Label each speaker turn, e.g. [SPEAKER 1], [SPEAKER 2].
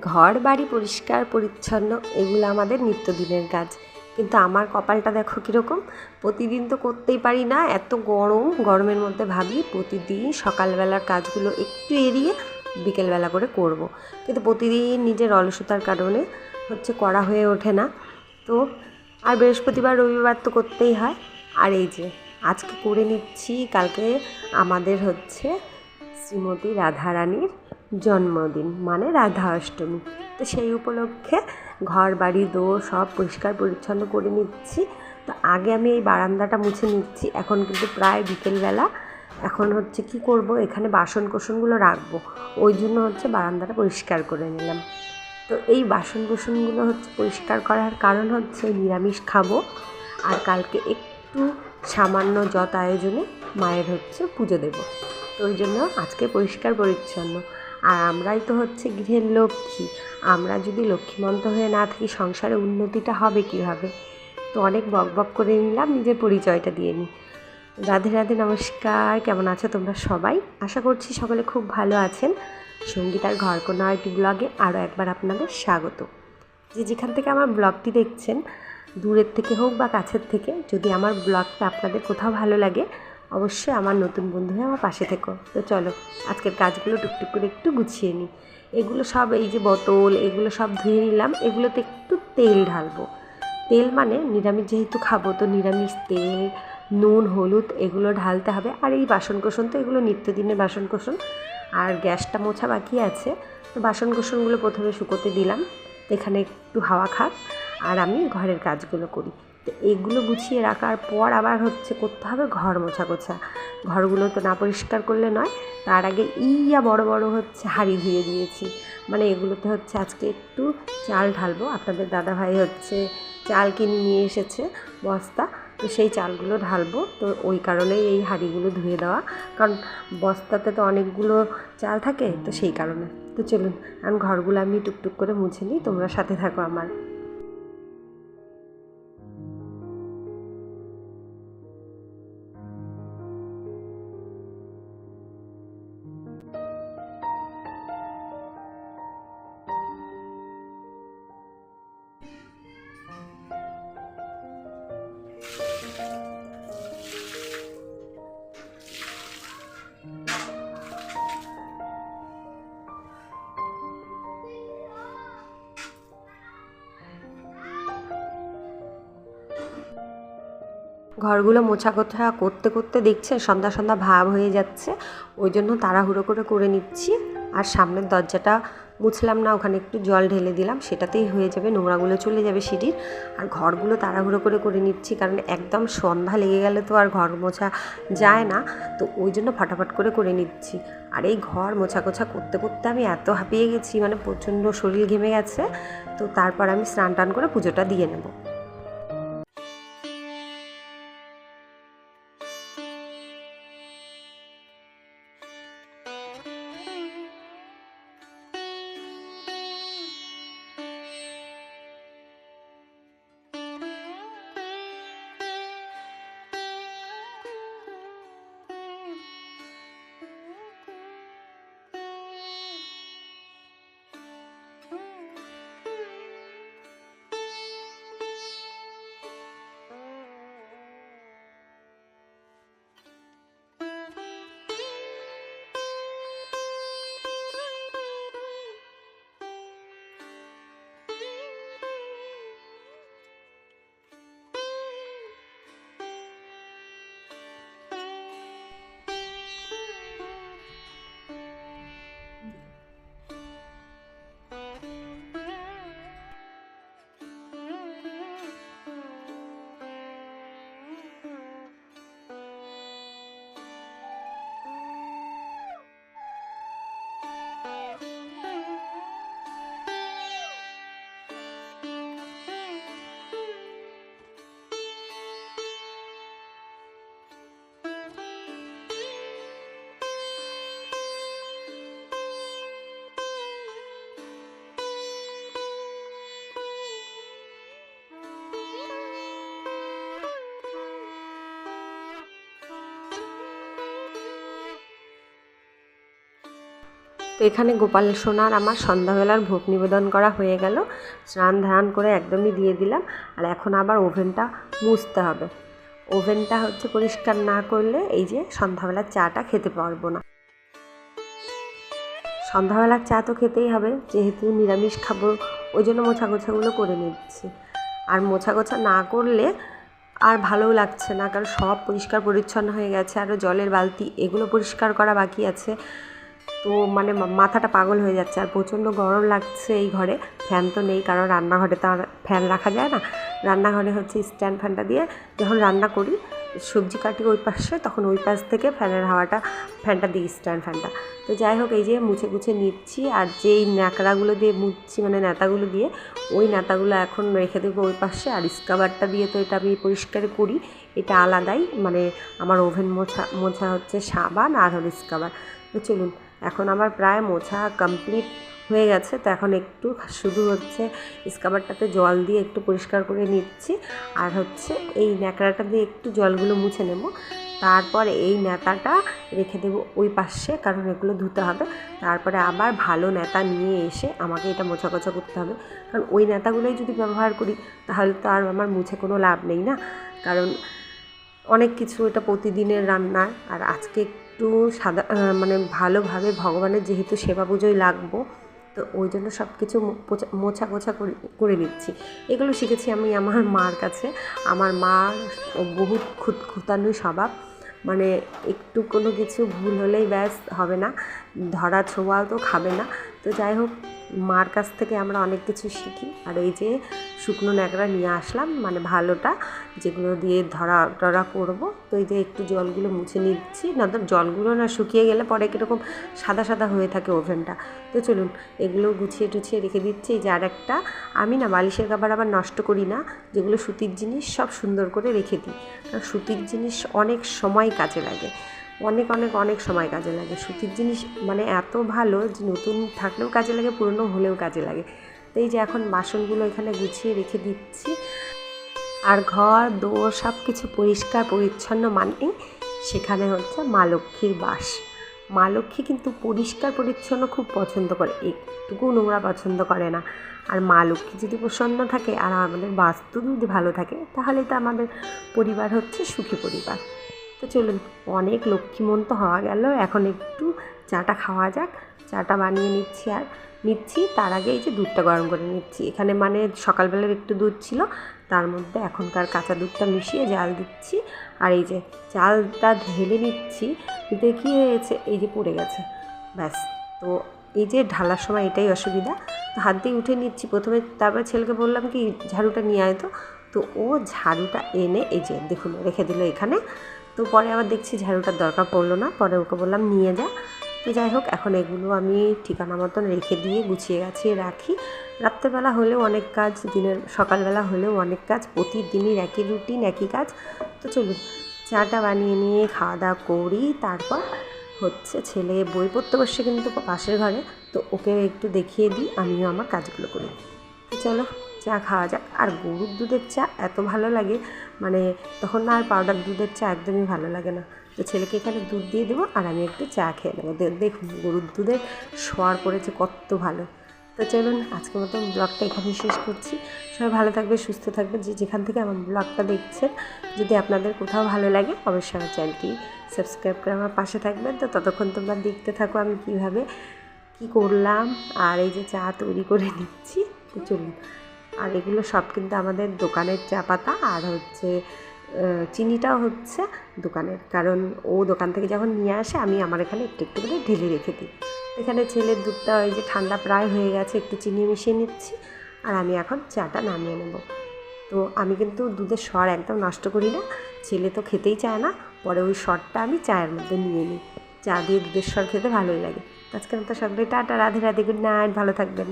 [SPEAKER 1] ঘর, বাড়ি পরিষ্কার, পরিচ্ছন্ন, এগুলো আমাদের নিত্যদিনের কাজ। কিন্তু আমার কপালটা দেখো কীরকম? প্রতিদিন তো করতেই পারি না, এত গরম, গরমের মধ্যে ভাবি প্রতিদিন সকালবেলার কাজগুলো একটু এড়িয়ে বিকেলবেলা করে করব। কিন্তু প্রতিদিন নিজের অলসতার কারণে হচ্ছে করা হয়ে ওঠে না। তো আর বৃহস্পতিবার, রবিবার তো করতেই হয়। আর এই যে, আজকে করে নিচ্ছি, কালকে আমাদের হচ্ছে শ্রীমতী রাধারানীর জন্মদিন মানে রাধা অষ্টমী। তো সেই উপলক্ষে ঘর, বাড়ি দো সব পরিষ্কার পরিচ্ছন্ন করে নিচ্ছি। তো আগে আমি এই বারান্দাটা মুছে নিচ্ছি। এখন কিন্তু প্রায় বিকেলবেলা। এখন হচ্ছে কি করব? এখানে বাসন কোসনগুলো রাখব। ওই জন্য হচ্ছে বারান্দাটা পরিষ্কার করে নিলাম। তো এই বাসন কোসনগুলো হচ্ছে পরিষ্কার করার কারণ হচ্ছে নিরামিষ খাব। আর কালকে একটু সামান্য যত আয়োজনে মায়ের হচ্ছে পুজো দেবো। তো ওই জন্য আজকে পরিষ্কার পরিচ্ছন্ন। আর আমরাই তো হচ্ছে গৃহের লক্ষ্মী। আমরা যদি লক্ষ্মীমন্ত হয়ে না থাকি, সংসারে উন্নতিটা হবে কীভাবে? তো অনেক বক বক করে নিলাম, নিজের পরিচয়টা দিয়ে নিই। রাধে রাধে, নমস্কার, কেমন আছো তোমরা সবাই? আশা করছি সকলে খুব ভালো আছেন। সঙ্গীতার ঘরকোনা একটি ব্লগে আরও একবার আপনাদের স্বাগত। যে যেখান থেকে আমার ব্লগটি দেখছেন, দূরের থেকে হোক বা কাছের থেকে, যদি আমার ব্লগটা আপনাদের কোথাও ভালো লাগে অবশ্যই আমার নতুন বন্ধু হয়ে আমার পাশে থেকো। তো চলো, আজকের কাজগুলো টুকটুক করে একটু গুছিয়ে নিই। এগুলো সব এই যে বোতল, এগুলো সব ধুয়ে নিলাম। এগুলোতে একটু তেল ঢালবো। তেল মানে নিরামিষ যেহেতু খাব, তো নিরামিষ তেল, নুন, হলুদ এগুলো ঢালতে হবে। আর এই বাসনকোসন তো এগুলো নিত্যদিনের বাসনকোসন। আর গ্যাসটা মোছা বাকি আছে। তো বাসনকোসনগুলো প্রথমে শুকোতে দিলাম। এখানে একটু হাওয়া খাক। আর আমি ঘরের কাজগুলো করি। তো এগুলো গুছিয়ে রাখার পর আবার হচ্ছে করতে হবে ঘর মোছা গোছা ঘরগুলো তো না পরিষ্কার করলে নয়, তার আগে ইয়া বড় বড় হচ্ছে হাঁড়ি ধুয়ে দিয়েছি। মানে এগুলোতে হচ্ছে আজকে একটু চাল ঢালবো, আপনাদের দাদাভাই হচ্ছে চাল কিনে নিয়ে এসেছে বস্তা, তো সেই চালগুলো ঢালবো। তো ওই কারণেই এই হাঁড়িগুলো ধুয়ে দেওয়া, কারণ বস্তাতে তো অনেকগুলো চাল থাকে, তো সেই কারণে। তো চলুন কারণ ঘরগুলো আমি টুকটুক করে মুছে নিই, তোমরা সাথে থাকো আমার। ঘরগুলো মোছা কোথা করতে করতে দেখছে সন্ধ্যা সন্ধ্যা ভাব হয়ে যাচ্ছে। ওই জন্য তাড়াহুড়ো করে করে নিচ্ছি। আর সামনের দরজাটা মুছলাম না, ওখানে একটু জল ঢেলে দিলাম, সেটাতেই হয়ে যাবে, নোংরাগুলো চলে যাবে সিঁড়ির। আর ঘরগুলো তাড়াহুড়ো করে করে নিচ্ছি, কারণ একদম সন্ধ্যা লেগে গেলে তো আর ঘর মোছা যায় না। তো ওই জন্য ফটাফট করে করে নিচ্ছি। আর এই ঘর মোছা কোছা করতে করতে আমি এত হাঁপিয়ে গেছি মানে প্রচণ্ড শরীর ঘেমে গেছে। তো তারপর আমি স্নান টান করে পুজোটা দিয়ে নেব। তো এখানে গোপাল সোনার আমার সন্ধ্যাবেলার ভোগ নিবেদন করা হয়ে গেল। স্নান ধান করে একদমই দিয়ে দিলাম। আর এখন আবার ওভেনটা মুছতে হবে। ওভেনটা হচ্ছে পরিষ্কার না করলে এই যে সন্ধ্যাবেলার চাটা খেতে পারব না। সন্ধ্যাবেলার চা তো খেতেই হবে। যেহেতু নিরামিষ খাব, ওই জন্য মোছা গোছাগুলো করে নিচ্ছি। আর মোছা গোছা না করলে আর ভালোও লাগছে না। কারণ সব পরিষ্কার পরিচ্ছন্ন হয়ে গেছে। আরও জলের বালতি, এগুলো পরিষ্কার করা বাকি আছে। তো মানে মাথাটা পাগল হয়ে যাচ্ছে আর প্রচণ্ড গরম লাগছে এই ঘরে। ফ্যান তো নেই, কারণ রান্নাঘরে তো আর ফ্যান রাখা যায় না। রান্নাঘরে হচ্ছে স্ট্যান্ড ফ্যানটা দিয়ে যখন রান্না করি, সবজি কাটি ওই পাশে, তখন ওই পাশ থেকে ফ্যানের হাওয়াটা, ফ্যানটা দিই স্ট্যান্ড ফ্যানটা। তো যাই হোক, এই যে মুছে গুছে নিচ্ছি আর যেই ন্যাকড়াগুলো দিয়ে মুছছি মানে নেতাগুলো দিয়ে, ওই নেতাগুলো এখন রেখে দেবো ওই পাশে। আর স্কাবারটা দিয়ে তো এটা আমি পরিষ্কার করি, এটা আলাদাই। মানে আমার ওভেন মোছা মোছা হচ্ছে সাবান আর হলো স্কাবার। তো চলুন এখন আমার প্রায় মোছা কমপ্লিট হয়ে গেছে। তো এখন একটু শুধু হচ্ছে স্কাবারটাতে জল দিয়ে একটু পরিষ্কার করে নিচ্ছি। আর হচ্ছে এই ন্যাকড়াটা দিয়ে একটু জলগুলো মুছে নেব। তারপর এই নেতাটা রেখে দেবো ওই পাশে, কারণ এগুলো ধুতে হবে। তারপরে আবার ভালো নেতা নিয়ে এসে আমাকে এটা মোছা কোছা করতে হবে। কারণ ওই নেতাগুলোই যদি ব্যবহার করি, তাহলে তো আর আমার মুছে কোনো লাভ নেই না। কারণ অনেক কিছু এটা প্রতিদিনের রান্নার। আর আজকে একটু সাদা মানে ভালোভাবে ভগবানের যেহেতু সেবা পুজোয় লাগবো, তো ওই জন্য সব কিছু মোছা গোছা করে নিচ্ছি। এগুলো শিখেছি আমি আমার মার কাছে। আমার মা বহুত খুত, খুতানুই স্বভাব। মানে একটু কোনো কিছু ভুল হলেই ব্যাস হবে না। ধরা ছোঁয়াও তো খাবে না। তো যাই হোক মার কাছ থেকে আমরা অনেক কিছু শিখি। আর এই যে শুকনো ন্যাকড়া নিয়ে আসলাম মানে ভালোটা, যেগুলো দিয়ে ধরা টরা করব। তো এই যে একটু জলগুলো মুছে নিচ্ছি। না তো জলগুলো না শুকিয়ে গেলে পরে কীরকম সাদা সাদা হয়ে থাকে ওভেনটা। তো চলুন, এগুলো গুছিয়ে টুছিয়ে রেখে দিচ্ছি। এই যে আর একটা আমি না বালিশের খাবার আবার নষ্ট করি না। যেগুলো সুতির জিনিস সব সুন্দর করে রেখে দিই। কারণ সুতির জিনিস অনেক সময় কাজে লাগে। অনেক অনেক অনেক সময় কাজে লাগে। সুতির জিনিস মানে এত ভালো যে নতুন থাকলেও কাজে লাগে, পুরনো হলেও কাজে লাগে। তো এই যে এখন বাসনগুলো এখানে গুছিয়ে রেখে দিচ্ছি। আর ঘর, দোর সব কিছু পরিষ্কার, পরিচ্ছন্ন মানেই সেখানে হচ্ছে মা লক্ষ্মীর বাস। মা লক্ষ্মী কিন্তু পরিষ্কার, পরিচ্ছন্ন খুব পছন্দ করে, একটুকু নোংরা পছন্দ করে না। আর মা লক্ষ্মী যদি প্রসন্ন থাকে, আর আমাদের বাস্তু যদি ভালো থাকে, তাহলে তো আমাদের পরিবার হচ্ছে সুখী পরিবার। তো চলুন, অনেক লক্ষ্মীমন্ত হওয়া গেল। এখন একটু চাটা খাওয়া যাক। চাটা বানিয়ে নিচ্ছি আর নিচ্ছি, তার আগে এই যে দুধটা গরম করে নিচ্ছি। এখানে মানে সকালবেলার একটু দুধ ছিল, তার মধ্যে এখনকার কাঁচা দুধটা মিশিয়ে জাল দিচ্ছি। আর এই যে চালটা ঢেলে নিচ্ছি দেখি হয়েছে? এই যে পড়ে গেছে। ব্যাস, তো এই যে ঢালার সময় এটাই অসুবিধা। তো হাত দিয়ে উঠে নিচ্ছি প্রথমে। তারপরে ছেলেকে বললাম কি, ঝাড়ুটা নিয়ে আয় তো। তো ও ঝাড়ুটা এনে এই যে দেখুন, রেখে দিল এখানে। তো পরে আবার দেখছি ঝাড়ুটার দরকার পড়ল না, পরে ওকে বললাম, নিয়ে যা। তো যাই হোক, এখন এগুলো আমি ঠিকানা মতন রেখে দিয়ে গুছিয়ে গাছিয়ে রাখি। রাত্রেবেলা হলেও অনেক কাজ, দিনের, সকালবেলা হলেও অনেক কাজ, প্রতিদিনই একই রুটিন, একই কাজ। তো চলুন, চাটা বানিয়ে নিয়ে খাওয়া দাওয়া করি, তারপর হচ্ছে ছেলে বই পড়তে বসে কিন্তু পাশের ঘরে, তো ওকে একটু দেখিয়ে দিই, আমিও আমার কাজগুলো করি। চলো। চা খাওয়া যাক। আর গরুর দুধের চা এত ভালো লাগে মানে তখন না আর পাউডার দুধের চা একদমই ভালো লাগে না। তো ছেলেকে এখানে দুধ দিয়ে দেবো আর আমি একটু চা খেয়ে নেব। দেখুন গরুর দুধের সোয়ার পড়েছে কত ভালো। তো চলুন আজকের মতো ব্লগটা এখানেই শেষ করছি। সবাই ভালো থাকবে, সুস্থ থাকবে, যে যেখান থেকে আমার ব্লগটা দেখছেন। যদি আপনাদের কোথাও ভালো লাগে, অবশ্যই আমার চ্যানেলটি সাবস্ক্রাইব করে আমার পাশে থাকবেন। তো ততক্ষণ তোমরা দেখতে থাকো আমি কীভাবে কি করলাম আর এই যে চা তৈরি করে নিচ্ছি। তো চলুন। আর এগুলো সব কিন্তু আমাদের দোকানের চা পাতা আর হচ্ছে চিনিটাও হচ্ছে দোকানের। কারণ ও দোকান থেকে যখন নিয়ে আসে, আমি আমার এখানে একটু একটু করে ঢেলে রেখে দিই। এখানে ছেলের দুধটা ওই যে ঠান্ডা প্রায় হয়ে গেছে, একটু চিনি মিশিয়ে নিচ্ছি আর আমি এখন চাটা নামিয়ে নেব। তো আমি কিন্তু দুধের স্বর একদম নষ্ট করি না, ছেলে তো খেতেই চায় না, পরে ওই স্বরটা আমি চায়ের মধ্যে নিয়ে নিই। চা দিয়ে দুধের স্বর খেতে ভালোই লাগে। আজকে মতো সকলে tata, Radhe Radhe good night ভালো থাকবেন।